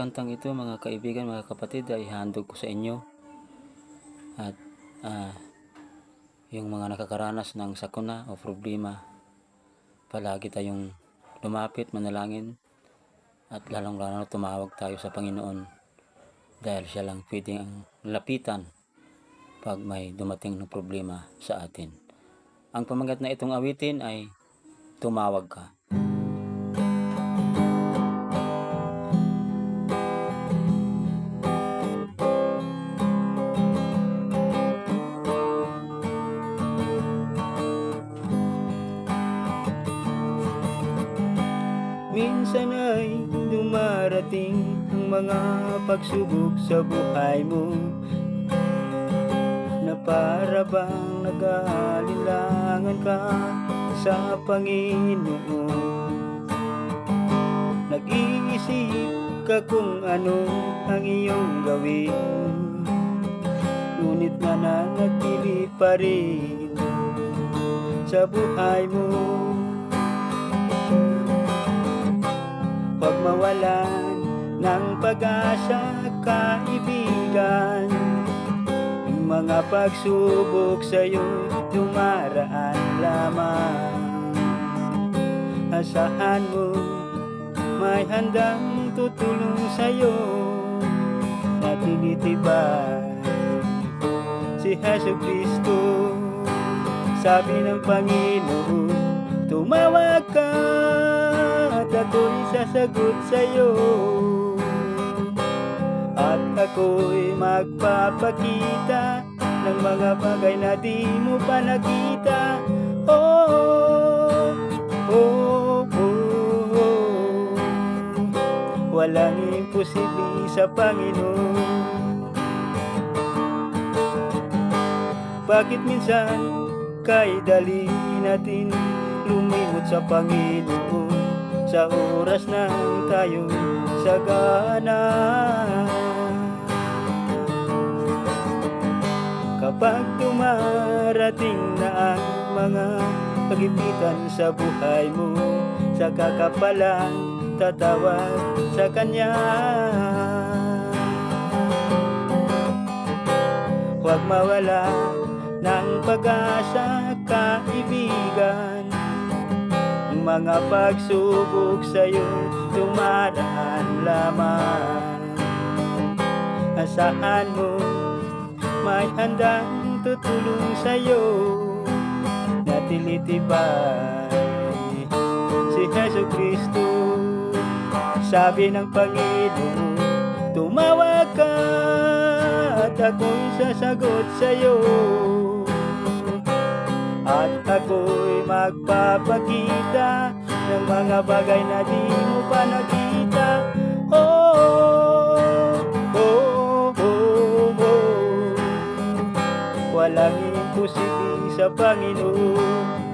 kantang ito mga kaibigan, mga kapatid ay handog ko sa inyo. At ah, yung mga nakakaranas ng sakuna o problema, palagi tayong lumapit, manalangin at lalong lalo tumawag tayo sa Panginoon dahil siya lang pwedeng ang lapitan pag may dumating ng problema sa atin. Ang pamagat na itong awitin ay tumawag ka. Minsan ay dumarating ang mga pagsubok sa buhay mo. Na para bang nag-aalinlangan ka sa Panginoon. Nag-iisip ka kung ano ang iyong gawin. Ngunit nananatili pa rin sa buhay mo Huwag mawalan ng pag-asa, kaibigan. Mga pagsubok sa'yo dumaraan lamang. Asahan mo may handang tutulong sa'yo? Na tinitibay si Heso Kristo. Sabi ng Panginoon, tumawag ka sasagot sa'yo. At ako'y magpapakita ng mga bagay na di mo pa nakita. Oh, oh, oh, oh. Walang imposible sa Panginoon. Bakit minsan kay dali natin lumimot sa Panginoon sa oras ng tayo sagana Kapag dumarating na ang mga pagipitan sa buhay mo sa kakapalan tatawag sa Kanya. Huwag mawala ng pag-asa, kaibigan Ang mga pagsubok sa'yo dumaraan lamang. Asahan mo may handang tutulong sa'yo? Natilitibay si Heso Kristo. Sabi ng Panginoon, tumawag ka at ako'y sasagot sa'yo At ako'y magpapakita ng mga bagay na di mo pa nakita. Oh, oh, oh, oh Walang imposible sa Panginoon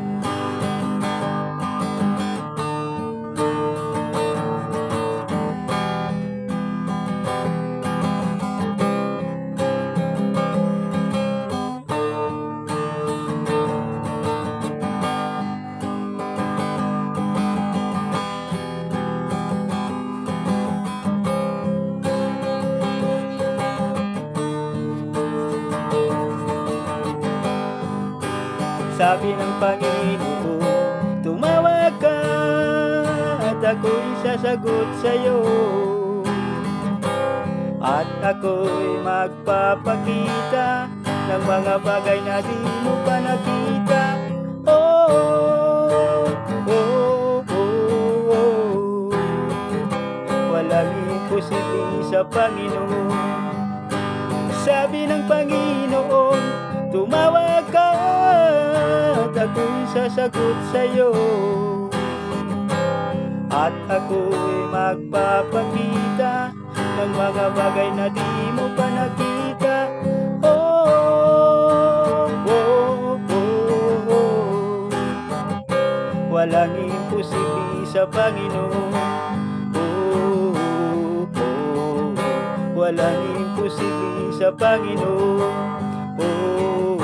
Sabi ng Panginoon, tumawag ka at ako'y sasagot sa'yo. At ako'y magpapakita ng mga bagay na di mo pa nakita. Oh, oh, oh, oh. Walang imposible sa Panginoon. Sabi ng Panginoon, tumawag sasagot sa'yo At ako'y magpapakita ng mga bagay na di mo pa nakita Oh, oh, oh, oh. Walang imposible sa Panginoon Oh, oh, oh. Walang imposible sa Panginoon Oh,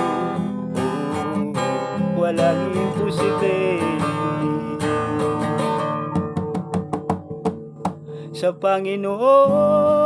Walang imposible sa Panginoon